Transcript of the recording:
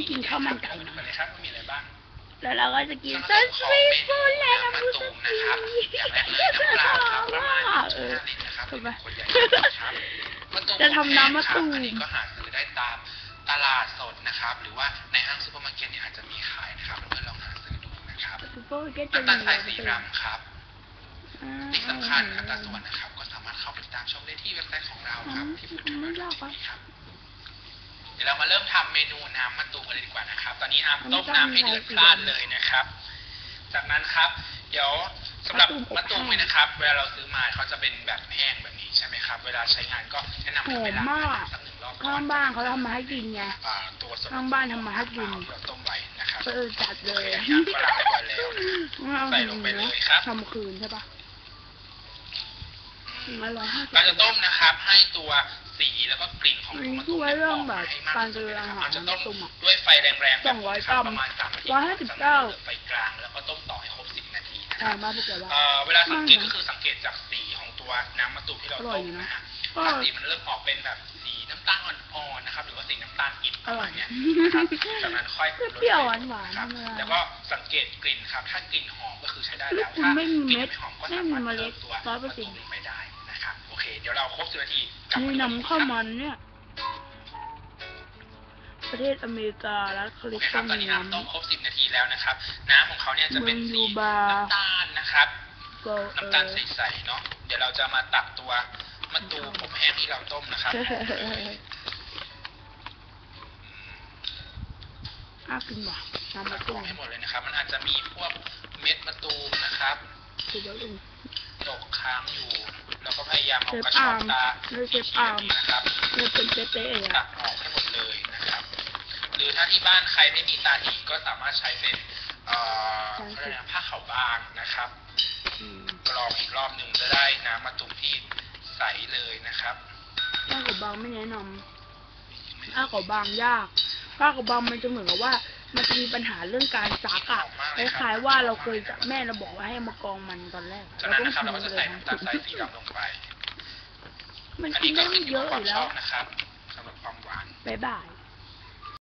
ที่กินข้าวมันไก่มาดูกันเลยครับว่ามีอะไรบ้างแล้วเราก็จะกินส่วนผซัสนมสของวีเมทฟูนูดและน้ำน้ำมะมูตูสมนะครับวีอย่างแรกเลยน้ำเปล่าครับประมาณเออ5ลิตรนะครับถูกไหมเป็นขวดใหญ่นะครับมะตูมจะทำน้ำมะตูมอันนี้ก็หาซื้อได้ตามตลาดสดนะครับ หรือว่าในห้างซูเปอร์มาร์เก็ตเนี่ยอาจจะมีขายนะครับเพื่อนๆลองหาซื้อดูนะครับซูเปอร์มาร์เก็ตจะน้ำมีตาลทรายสีรำครับอ่าที่สำคัญอัตราส่วนนะครับ ก็สามารถเข้าไปติดตามชมได้ที่เว็บไซต์ของเราครับที่ฟูดทูบครับเดี๋ยวเรามาเริ่มทำเมนูน้ำมะตูมกันเลยดีกว่านะครับ ตอนนี้อาร์มต้มน้ำให้เดือดพล่านเลยนะครับ จากนั้นครับ เดี๋ยวสำหรับมะตูมเนี่ยนะครับ เวลาเราซื้อมาเขาจะเป็นแบบแห้งแบบนี้ใช่ไหมครับ เวลาใช้งานก็แนะนำให้ไปล้างน้ำสักหนึ่งรอบก่อข้างนบ้านเขาทำมาให้กินไงอ่าตัวส่วนข้างบ้านทำมาให้กินที่เราต้มไว้นะครับเออจัดเลโอยเคครับก็ล้างไปก่อนแล้วใส่ลงไปเลยครับทำคืนใช่ปะมาร้อยห้าสิบเราจะต้มนะครับ ให้ตัว สีแล้วก็กลิ่นของอันนี้มะคืตูอมไว้เรื่องแบบให้มากการที่เจสุดริญนะคอารับหารเราจะต้มมะตูมอะด้วยไฟแรงๆสองร้อยแบบนี้คกรัมประมาณสามนาทีร้อยห้าสิบเก้าไฟกลางแล้วก็ต้มต่อให้ครบสิบนาทีนะแพครับงมากพวกแกว่าเอ่อเวลาสังเกตก็คือสังเกตจากสีของตัวน้ำมะตูมที่เราอร่อยต้มอยู่นะนะฮะก็ถ้าสีมันเริ่มออกเป็นแบบสีน้ำตาลอ่อนๆนะครับ หรือว่าสีน้ำตาลอิฐประมาณเนี้ยอร่อยนะครับจากนั้นค่อยเปรี้ยวหวานๆครับธรรมดาแล้วก็สังเกตกลิ่นครับ ถ้ากลิ่นหอมก็คือใช้ได้แล้แล้ววคุณถ้าไม่มีกลิ่นเม็ดไม่หอมก็ไม่สามีมารถเมล็เพิ่ดมตัวร้อยเปอร์เซ็นต์มะตูมไปได้ นะครับ โอเค เดี๋ยวเราครบสิบนาทีกลับนี่มาดูนำเข้าครับมันเนี่ย ประเทศอเมริการัฐแคโอลิเคฟคอรับร์ตอนเนีนี้ยน้ำต้มครบสิบนาทีแล้วนะครับ น้ำของเขาเนี่ยจะเป็นเมืองสียูบาน้ำตาลนะครับ ก็น้ำตาลใสๆเนาะ เดี๋ยวเราจะมาตักตัวมะตูมอบแห้งที่เราต้มนะครับ น่ากินว่ะน้ำตัมะกตูออมกให้หมดเลยนะครับ มันอาจจะมีพวกเม็ดมะตูมนะครับ คือเดี๋ยวลุง ตกค้างอยู่ แล้วก็พยายามเอาเชฟกระชอนตาอาร์มเชฟอาร์มนะครับเนี่ยเป็นเป๊ะๆเลยตัอะกออกให้หมดเลยนะครับ หรือถ้าที่บ้านใครไม่มีตาหีก็สามารถใช้เป็นเอ่อเขาเรียกอะไรนะผ้าขาวบางนะครับอืมกรองอีกรอบหนึ่งจะได้น้ำมะตูมที่ใสเลยนะครับผ้าขาวบางไม่แนะนำผ้าขาวบางยากผ้าขาวบางมันจะเหมือนกับว่า มันจะมีปัญหาเรื่องการซักอะคล้ายๆว่าเราเคยจะแม่เราบอกว่าให้มากองมันตอนแรกจากเรานั้นต้องนะครับเราก็ทิ้งจะเลใส่ยน้ำตาลทรายสีดำลงไปมันอันกินี้นก็ได้ขึ้นอไม่ยู่เยกับอะคอวามยู่ชแล้อวบนะครับสำหรับความหวานบ๊ายบาย